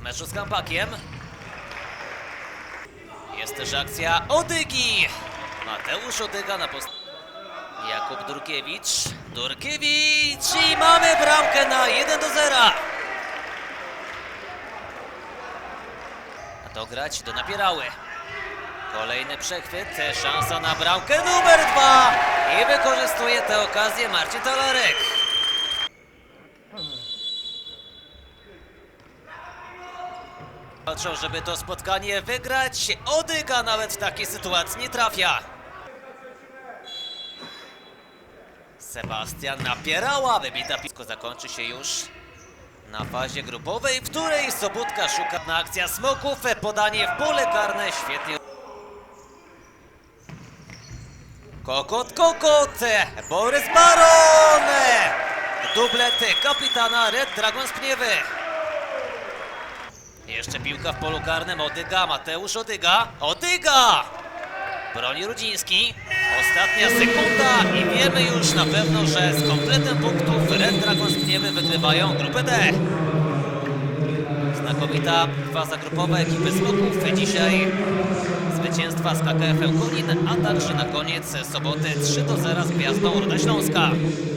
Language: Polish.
meczu z Kampakiem. Jest też akcja Odygi. Mateusz Odyga na post... Jakub Durkiewicz. Durkiewicz i mamy bramkę na 1 do 0. A to grać do napierały. Kolejny przechwyt, szansa na bramkę numer dwa i wykorzystuje tę okazję Marcin Talarek. Walczą, żeby to spotkanie wygrać. Odyga nawet w takiej sytuacji nie trafia. Sebastian napierała, wybita pisko zakończy się już na fazie grupowej, w której Sobutka szuka na akcja Smoków, podanie w pole karne, świetnie. Kokot, kokot, Borys Baron! Dublet kapitana Red Dragons Pniewy. Jeszcze piłka w polu karnym, Odyga, Mateusz Odyga, Odyga! Broni Rudziński, ostatnia sekunda i wiemy już na pewno, że z kompletem punktów Red Dragons Pniewy wygrywają grupę D. Znakomita faza grupowa ekipy Smoków. Dzisiaj zwycięstwa z KKF-em Konin, a także na koniec soboty 3 do 0 z Gwiazdą Ruda Śląska.